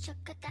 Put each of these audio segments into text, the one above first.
ちょこた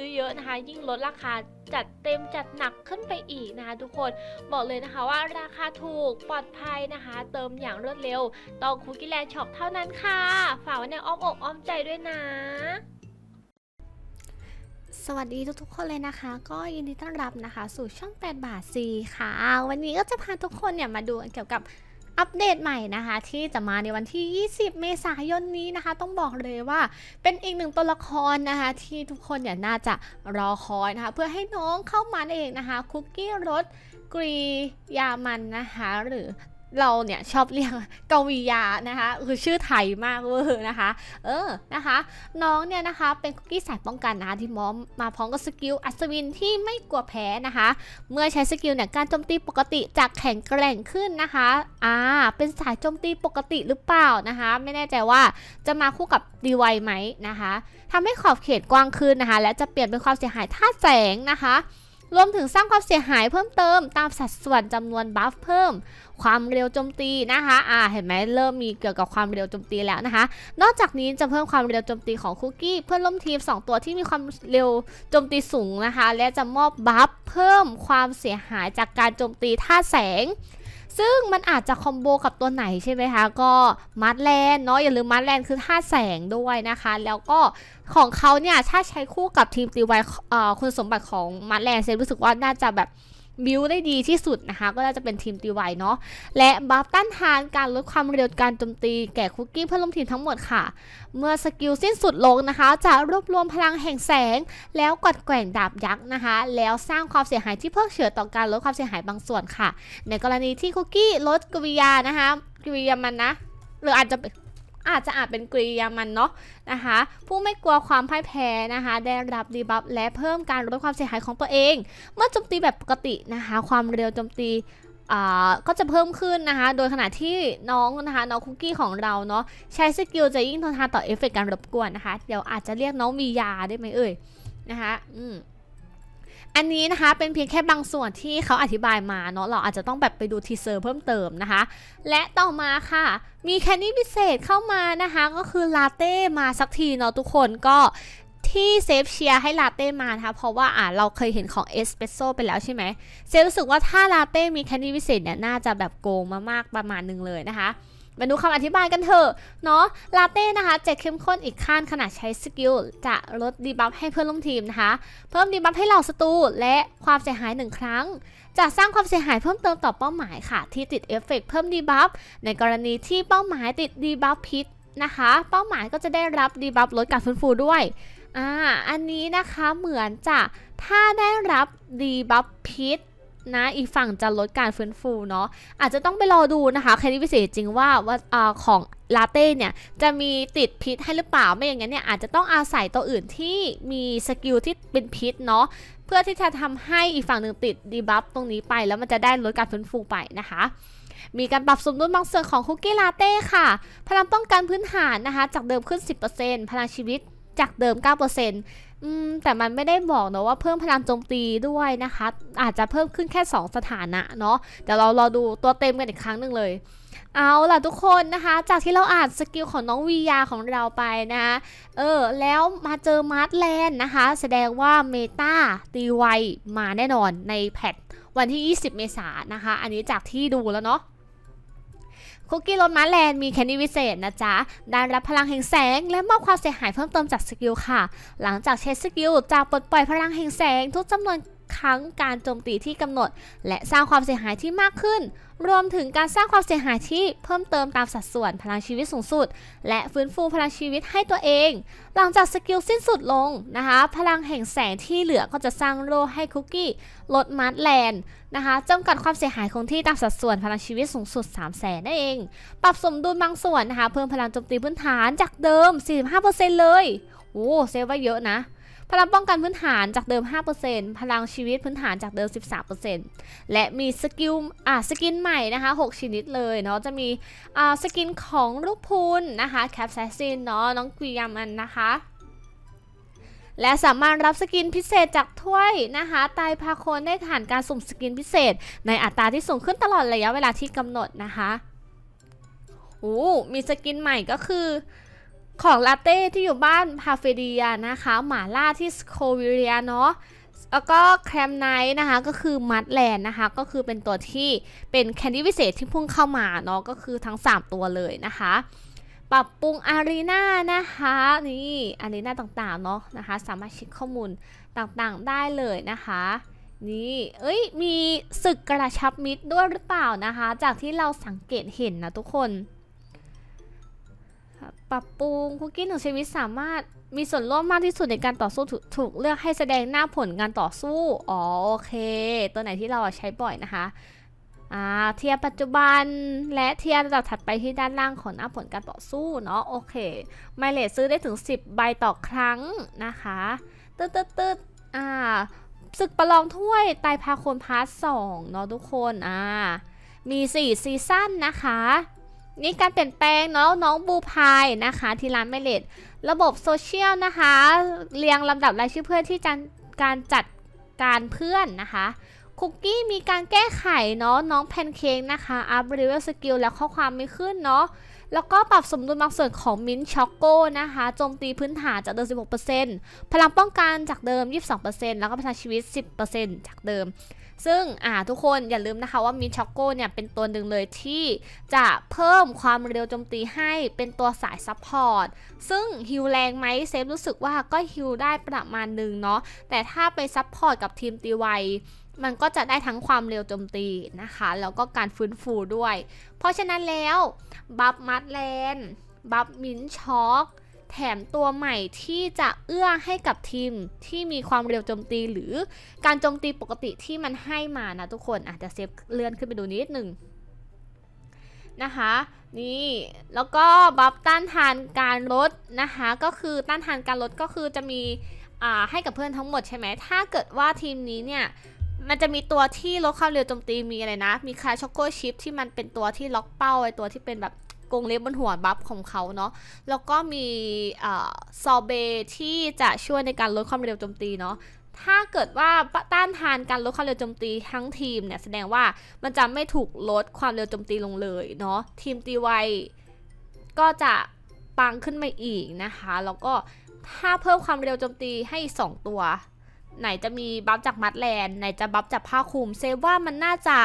อเยอะนะคะ ยิ่งลดราคาจัดเต็มจัดหนักขึ้นไปอีกนะคะทุกคนบอกเลยนะคะว่าราคาถูกปลอดภัยนะคะ เติมอย่างรวดเร็วต้องคุกกี้แลนด์ช็อปเท่านั้นค่ะ ฝากไว้ในอ้อมอกอ้อมใจด้วยนะสวัสดีทุกๆคนเลยนะคะ ก็ยินดีต้อนรับนะคะ สู่ช่อง 8 บาท C ค่ะ วันนี้ก็จะพาทุกคนเนี่ยมาดูเกี่ยวกับ อัปเดตใหม่นะคะ ที่จะมาในวันที่ 20 เมษายนนี้นะคะ ต้องบอกเลยว่าเป็นอีกหนึ่งตัวละครนะคะ ที่ทุกคนเนี่ยน่าจะรอคอยนะคะ เพื่อให้น้องเข้ามานั่นเองนะคะ คุกกี้รสกรียามันนะคะ หรือ เราเนี่ยชอบเรียกกวียานะคะคือชื่อไทยมากเวอร์นะคะ เออนะคะ น้องเนี่ยนะคะเป็นคุกกี้สายป้องกันนะคะที่มอมมาพร้อมกับสกิลอัศวินที่ไม่กลัวแพ้นะคะ เมื่อใช้สกิลเนี่ยการโจมตีปกติจากแข็งแกร่งขึ้นนะคะอ่าเป็นสายโจมตีปกติหรือเปล่านะคะ ไม่แน่ใจว่าจะมาคู่กับดีไวไหมนะคะทำให้ขอบเขตกว้างขึ้นนะคะ และจะเปลี่ยนเป็นความเสียหายท่าแสงนะคะ รวมถึงสร้างความเสียหายเพิ่มเติม ตามสัดส่วนจำนวนบัฟเพิ่ม ความเร็วโจมตีนะคะอ่าเห็นไหมเริ่มมีเกี่ยวกับความเร็วโจมตีแล้วนะคะ นอกจากนี้จะเพิ่มความเร็วโจมตีของคุกกี้ เพื่อนร่วมทีม 2 ตัวที่มีความเร็วโจมตีสูงนะคะ และจะมอบบัฟเพิ่มความเสียหายจากการโจมตีท่าแสง ซึ่งมันอาจจะคอมโบกับตัวไหนใช่ไหมคะ ก็มัดแลนเนาะอย่าลืมมัดแลนคือท่าแสงด้วยนะคะ แล้วก็ของเขาเนี่ยถ้าใช้คู่กับทีมตีไวคุณสมบัติของมัดแลนเซนรู้สึกว่าน่าจะแบบ บิวได้ดีที่สุดนะคะ ก็น่าจะเป็นทีมตีไวเนาะและบัฟต้านทานการลดความเร็วการโจมตีแก่คุกกี้เพื่อนร่วมทีมทั้งหมดค่ะ เมื่อสกิลสิ้นสุดลงนะคะ จะรวบรวมพลังแห่งแสง แล้วกดแกว่งดาบยักษ์นะคะ แล้วสร้างความเสียหายที่เพิกเฉือต่อการลดความเสียหายบางส่วนค่ะ ในกรณีที่คุกกี้ลดกริยานะคะกริยามันนะหรืออาจจะ อาจจะอาจเป็นกริยามันเนาะนะคะ ผู้ไม่กลัวความพ่ายแพ้นะคะ ได้รับดีบัฟและเพิ่มการลดความเสียหายของตัวเอง เมื่อโจมตีแบบปกตินะคะ ความเร็วโจมตีอ่าก็จะเพิ่มขึ้นนะคะ โดยขณะที่น้องนะคะน้องคุกกี้ของเราเนาะใช้สกิลจะยิ่งทนทานต่อเอฟเฟกต์การรบกวนนะคะ เดี๋ยวอาจจะเรียกน้องมียาได้ไหมเอ่ยนะคะ อืม อันนี้นะคะเป็นเพียงแค่บางส่วนที่เขาอธิบายมาเนาะเราอาจจะต้องแบบไปดูทีเซอร์เพิ่มเติมนะคะ และต่อมาค่ะ มีแคนดี้พิเศษเข้ามานะคะ ก็คือลาเต้มาสักทีเนาะทุกคนก็ที่เซฟเชียร์ให้ลาเต้มานะคะเพราะว่าอ่าเราเคยเห็นของเอสเปรสโซไปแล้วใช่ไหมเซลรู้สึกว่าถ้าลาเต้มีแคนดี้พิเศษเนี่ยน่าจะแบบโกงมามากประมาณหนึงเลยนะคะ มาดูคำอธิบายกันเถอะเนาะลาเต้นะคะจะเข้มข้นอีกขั้นขณะใช้สกิลจะลดดีบัฟให้เพื่อนร่วมทีมนะคะ เพิ่มดีบัฟให้เหล่าศัตรูและความเสียหายหนึ่งครั้ง จะสร้างความเสียหายเพิ่มเติมต่อเป้าหมายค่ะ ที่ติดเอฟเฟกต์เพิ่มดีบัฟในกรณีที่เป้าหมายติดดีบัฟพิษนะคะ เป้าหมายก็จะได้รับดีบัฟลดการฟื้นฟูด้วยอ่าอันนี้นะคะเหมือนจะถ้าได้รับดีบัฟพิษ นะอีกฝั่งจะลดการฟื้นฟูเนาะอาจจะต้องไปรอดูนะคะแคนดี้พิเศษจริงว่าว่าอของลาเต้เนี่ยจะมีติดพิษให้หรือเปล่าไม่อย่างนั้นเนี่ยอาจจะต้องอาศัยตัวอื่นที่มีสกิลที่เป็นพิษเนาะเพื่อที่จะทำให้อีกฝั่งหนึ่งติดดีบัฟตรงนี้ไป แล้วมันจะได้ลดการฟื้นฟูไปนะคะมีการปรับสมดุลบางส่วนของคุกกี้ลาเต้ค่ะ พลังป้องกันพื้นฐานนะคะ จากเดิมขึ้น 10%พลังชีวิตจากเดิม 9% อืมแต่มันไม่ได้บอกเนอะว่าเพิ่มพลังโจมตีด้วยนะคะ อาจจะเพิ่มขึ้นแค่ 2 สถานะเนาะเดี๋ยวเรารอดูตัวเต็มกันอีกครั้งหนึ่งเลย เอาล่ะทุกคนนะคะ จากที่เราอ่านสกิลของน้องวียาของเราไปนะคะเออแล้วมาเจอมาร์ทแลนด์นะคะ แสดงว่าเมตาตีไวมาแน่นอนในแพทวันที่ 20 เมษายนนะคะ อันนี้จากที่ดูแล้วเนาะ คุกกี้รถม้าแลนด์มีแคนดี้วิเศษนะจ๊ะ ได้รับพลังแห่งแสง และมอบความเสียหายเพิ่มเติมจากสกิลค่ะ หลังจากเช็ดสกิลจะปลดปล่อยพลังแห่งแสง ทุกจำนวนครั้งการโจมตีที่กำหนด และสร้างความเสียหายที่มากขึ้น รวมถึงการสร้างความเสียหายที่เพิ่มเติมตามสัดส่วนพลังชีวิตสูงสุด และฟื้นฟูพลังชีวิตให้ตัวเอง หลังจากสกิลสิ้นสุดลงนะคะ พลังแห่งแสงที่เหลือก็จะสร้างโล่ให้คุกกี้ลดมาร์ทแลนด์นะคะจำกัดความเสียหายคงที่ตามสัดส่วนพลังชีวิตสูงสุด 3 0 0แสนนั่นเอง ปรับสมดุลบางส่วนนะคะ เพิ่มพลังโจมตีพื้นฐานจากเดิม 45%เลยโอ้เซฟไว้เยอะนะ พลังป้องกันพื้นฐานจากเดิม 5%พลังชีวิตพื้นฐานจากเดิม 13%และมีสกิลอ่าสกินใหม่นะคะ 6 ชนิดเลยเนาะจะมีอ่าสกินของลูกพูนนะคะแคปแซซินเนาะน้องกุยามันนะคะและสามารถรับสกินพิเศษจากถ้วยนะคะตายพาโคนได้ผ่านการสุ่มสกินพิเศษ ในอัตราที่สูงขึ้นตลอดระยะเวลาที่กำหนดนะคะโอ้มีสกินใหม่ก็คือ ของลาเต้ที่อยู่บ้านพาเฟเดียนะคะหมาล่าที่สโควิเรียเนาะแล้วก็แครมไนท์นะคะก็คือมัดแลนนะคะก็คือเป็นตัวที่เป็นแคนดี้พิเศษที่พุ่งเข้ามาเนาะก็คือทั้ง 3 ตัวเลยนะคะ ปรับปรุงอารีนานะคะนี่อารีนาต่างๆเนาะนะคะสามารถเช็คข้อมูลต่างๆได้เลยนะคะนี่เอ้ยมีศึกกระชับมิตรด้วยหรือเปล่านะคะ จากที่เราสังเกตเห็นนะทุกคน ปรับปรุงคุกกี้หนึ่งชีวิตสามารถมีส่วนร่วมมากที่สุดในการต่อสู้ถูกถูกเลือกให้แสดงหน้าผลการต่อสู้ อ๋อโอเค ตัวไหนที่เราใช้บ่อยนะคะอ่าเทียปัจจุบันและเทียระดับถัดไปที่ด้านล่างของหน้าผลการต่อสู้เนาะโอเค ไมเลสซื้อได้ถึง 10 ใบต่อครั้งนะคะตึ๊ดตึ๊ดตึ๊ดอ่าศึกประลองถ้วยไตรพาโคนพาร์ทสองเนาะทุกคนอ่ามี 4 ซีซั่นนะคะ นี่การเปลี่ยนแปลงเนาะน้องบูพายนะคะ ที่ร้านเมเลดระบบโซเชียลนะคะ เรียงลำดับรายชื่อเพื่อนที่จะการจัดการเพื่อนนะคะคุกกี้มีการแก้ไขเนาะน้องแพนเค้กนะคะอัพเรเวลสกิลแล้วข้อความไม่ขึ้นเนาะ แล้วก็ปรับสมดุลบางส่วนของมินช็อกโกนะคะโจมตีพื้นฐานจากเดิม 16%พลังป้องกันจากเดิม 22%แล้วก็พลังชีวิต 10%จากเดิม ซึ่งอ่าทุกคนอย่าลืมนะคะว่ามินช็อกโกเนี่ยเป็นตัวหนึ่งเลยที่จะเพิ่มความเร็วโจมตีให้เป็นตัวสายซัพพอร์ตซึ่งฮิลแรงไหมเซฟรู้สึกว่าก็ฮิลได้ประมาณหนึ่งเนาะแต่ถ้าไปซัพพอร์ตกับทีมตีไว มันก็จะได้ทั้งความเร็วโจมตีนะคะ แล้วก็การฟื้นฟูด้วย เพราะฉะนั้นแล้วบัฟมัดแลนบัฟมินช็อกแถมตัวใหม่ที่จะเอื้อให้กับทีมที่มีความเร็วโจมตีหรือการโจมตีปกติที่มันให้มานะทุกคนอาจจะเซฟเลื่อนขึ้นไปดูนิดหนึ่งนะคะนี่แล้วก็บัฟต้านทานการลดนะคะก็คือต้านทานการลดก็คือจะมีให้กับเพื่อนทั้งหมดใช่ไหมถ้าเกิดว่าทีมนี้เนี่ย มันจะมีตัวที่ลดความเร็วโจมตีมีอะไรนะ มีคาช็อกโกชิปที่มันเป็นตัวที่ล็อกเป้าไอตัวที่เป็นแบบกรงเล็บบนหัวบัฟของเขาเนาะ แล้วก็มีซอเบที่จะช่วยในการลดความเร็วโจมตีเนาะ ถ้าเกิดว่าต้านทานการลดความเร็วโจมตีทั้งทีมเนี่ยแสดงว่ามันจะไม่ถูกลดความเร็วโจมตีลงเลยเนาะ ทีมตีไวก็จะปังขึ้นมาอีกนะคะ แล้วก็ถ้าเพิ่มความเร็วโจมตีให้อีกสองตัว ไหนจะมีบัฟจากมัดแลนไหนจะบัฟจากผ้าคลุมเซฟว่ามันน่าจะ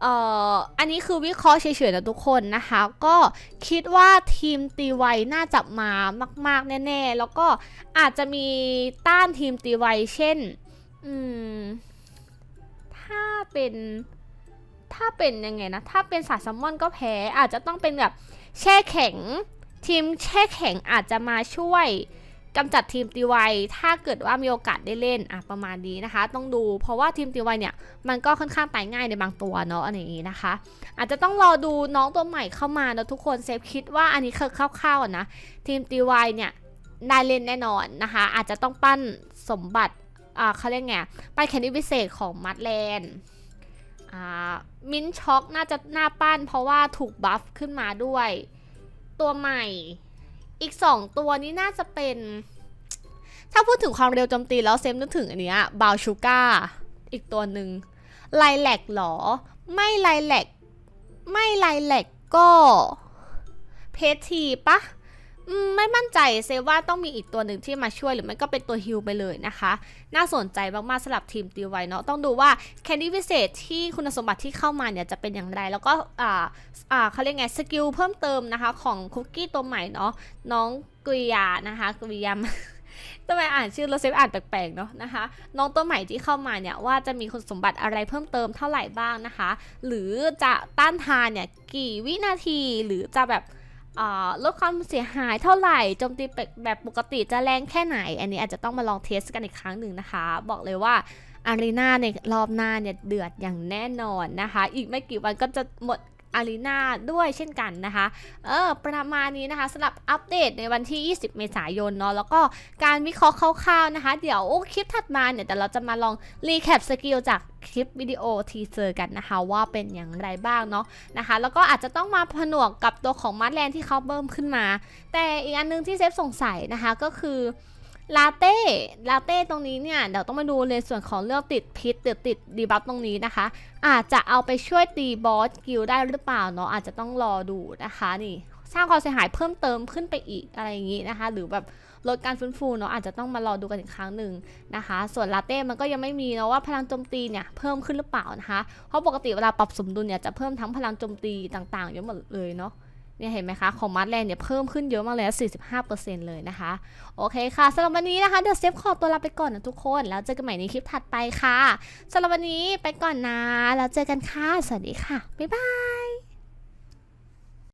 เอ่ออันนี้คือวิเคราะห์เฉยๆนะทุกคนนะคะ ก็คิดว่าทีมตีไวน่าจะมามาก ๆ แน่ ๆ แล้วก็อาจจะมีต้านทีมตีไวเช่น อืม ถ้าเป็น ถ้าเป็นยังไงนะ ถ้าเป็นสายซัมมอนก็แพ้ อาจจะต้องเป็นแบบแช่แข็ง ทีมแช่แข็งอาจจะมาช่วย กำจัดทีมตีไวถ้าเกิดว่ามีโอกาสได้เล่นอะประมาณนี้นะคะ ต้องดูเพราะว่าทีมตีไวเนี่ยมันก็ค่อนข้างตายง่ายในบางตัวเนาะอันนี้นะคะ อาจจะต้องรอดูน้องตัวใหม่เข้ามาเนาะทุกคนเซฟคิดว่าอันนี้คือคร่าวๆนะทีมตีวายเนี่ยได้เล่นแน่นอนนะคะ อาจจะต้องปั้นสมบัติอ่าเขาเรียกไงปั้นแคนดี้พิเศษของมัดแลนอ่ามินช็อกน่าจะหน้าปั้น เพราะว่าถูกบัฟขึ้นมาด้วย ตัวใหม่ อีก 2 ตัวนี้น่าจะเป็น ถ้าพูดถึงความเร็วโจมตีแล้วเซฟนึกถึงอันเนี้ยบาวชูก้าอีกตัวหนึ่งไลแลกหรอ ไม่ไลแลกไม่ไลแลกก็เพชทีปะ อืมไม่มั่นใจเซว่าต้องมีอีกตัวหนึ่งที่มาช่วยหรือไม่ก็เป็นตัวฮิลไปเลยนะคะ น่าสนใจมากๆสำหรับทีมตีไวเนาะต้องดูว่าแคนดี้พิเศษที่คุณสมบัติที่เข้ามาเนี่ยจะเป็นอย่างไร แล้วก็อ่าอ่าเขาเรียกไงสกิลเพิ่มเติมนะคะ ของคุกกี้ตัวใหม่เนาะน้องกุยยานะคะกุยยามทำไมอ่านชื่อแล้วเซฟอ่านแปลกๆเนาะนะคะ น้องตัวใหม่ที่เข้ามาเนี่ยว่าจะมีคุณสมบัติอะไรเพิ่มเติมเท่าไหร่บ้างนะคะ หรือจะต้านทานเนี่ยกี่วินาทีหรือจะแบบ ลดความเสียหายเท่าไหร่โจมตีแบบปกติจะแรงแค่ไหน อันนี้อาจจะต้องมาลองเทสกันอีกครั้งหนึ่งนะคะ บอกเลยว่าอารีนาในรอบหน้าเนี่ยเดือดอย่างแน่นอนนะคะ อีกไม่กี่วันก็จะหมด อารีนาด้วยเช่นกันนะคะ เออ ประมาณนี้นะคะสำหรับอัปเดตในวันที่ 20 เมษายนเนาะแล้วก็การวิเคราะห์คร่าวๆนะคะ เดี๋ยวคลิปถัดมาเนี่ยแต่เราจะมาลองรีแคปสกิลจากคลิปวิดีโอทีเซอร์กันนะคะ ว่าเป็นอย่างไรบ้างเนาะนะคะ แล้วก็อาจจะต้องมาผนวกกับตัวของมัดแลนที่เขาเพิ่มขึ้นมา แต่อีกอันนึงที่เซฟสงสัยนะคะก็คือ ลาเต้ ลาเต้ตรงนี้เนี่ยเดี๋ยวต้องมาดูในส่วนของเรื่องติดพิษหรือติดดีบัฟตรงนี้นะคะ อาจจะเอาไปช่วยตีบอสกิลได้หรือเปล่าเนาะอาจจะต้องรอดูนะคะนี่สร้างความเสียหายเพิ่มเติมขึ้นไปอีกอะไรอย่างนี้นะคะ หรือแบบลดการฟื้นฟูเนาะอาจจะต้องมารอดูกันอีกครั้งหนึ่งนะคะ ส่วนลาเต้มันก็ยังไม่มีเนาะว่าพลังโจมตีเนี่ยเพิ่มขึ้นหรือเปล่านะคะเพราะปกติเวลาปรับสมดุลเนี่ยจะเพิ่มทั้งพลังโจมตีต่างๆเยอะหมดเลยเนาะ เนี่ยเห็นไหมคะ ของมัดแลนเนี่ยเพิ่มขึ้นเยอะมากเลย45%เลยนะคะ โอเคค่ะสำหรับวันนี้นะคะเดี๋ยวเซฟขอตัวลาไปก่อนนะทุกคน แล้วเจอกันใหม่ในคลิปถัดไปค่ะสำหรับวันนี้ไปก่อนนะ แล้วเจอกันค่ะ สวัสดีค่ะ บ๊ายบาย